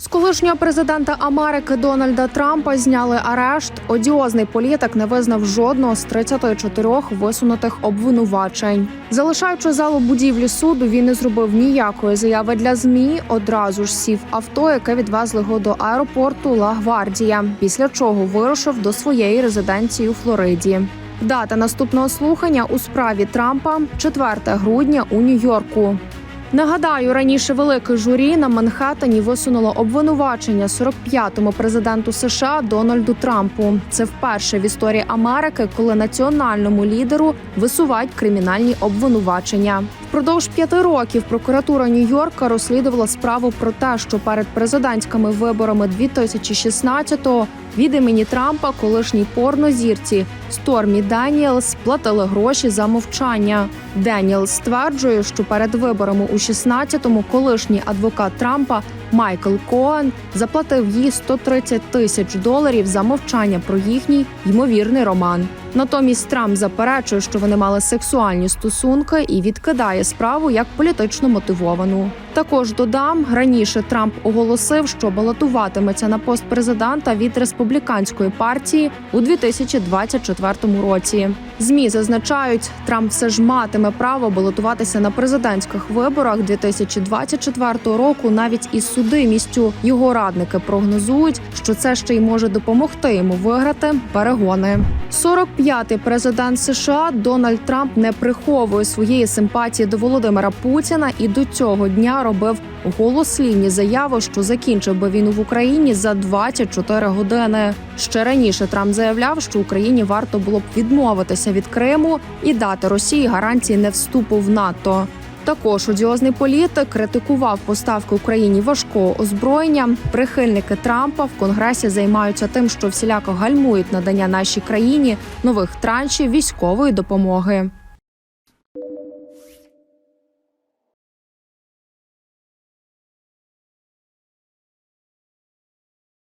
З колишнього президента Америки Дональда Трампа зняли арешт. Одіозний політик не визнав жодного з 34 висунутих обвинувачень. Залишаючи залу будівлі суду, він не зробив ніякої заяви для змі. Одразу ж сів авто, яке відвезли його до аеропорту Ла Гвардія. Після чого вирушив до своєї резиденції у Флориді. Дата наступного слухання у справі Трампа 4 грудня у Нью-Йорку. Нагадаю, раніше велике журі на Манхеттені висунуло обвинувачення 45-му президенту США Дональду Трампу. Це вперше в історії Америки, коли національному лідеру висувають кримінальні обвинувачення. Впродовж п'яти років прокуратура Нью-Йорка розслідувала справу про те, що перед президентськими виборами 2016-го від імені Трампа колишній порнозірці Стормі Деніелс платили гроші за мовчання. Деніелс стверджує, що перед виборами у 16-му колишній адвокат Трампа Майкл Коен заплатив їй 130 тисяч доларів за мовчання про їхній ймовірний роман. Натомість Трамп заперечує, що вони мали сексуальні стосунки і відкидає справу як політично мотивовану. Також додам раніше Трамп оголосив, що балотуватиметься на пост президента від республіканської партії у 2024 році. Змі зазначають, Трамп все ж матиме право балотуватися на президентських виборах 2024 року, навіть із судимістю. Його радники прогнозують, що це ще й може допомогти йому виграти перегони. 45-й президент США Дональд Трамп не приховує своєї симпатії до Володимира Путіна і до цього дня робив голослівні заяви, що закінчив би війну в Україні за 24 години. Ще раніше Трамп заявляв, що Україні варто було б відмовитися від Криму і дати Росії гарантії не вступу в НАТО. Також одіозний політик критикував поставки Україні важкого озброєння. Прихильники Трампа в конгресі займаються тим, що всіляко гальмують надання нашій країні нових траншів військової допомоги.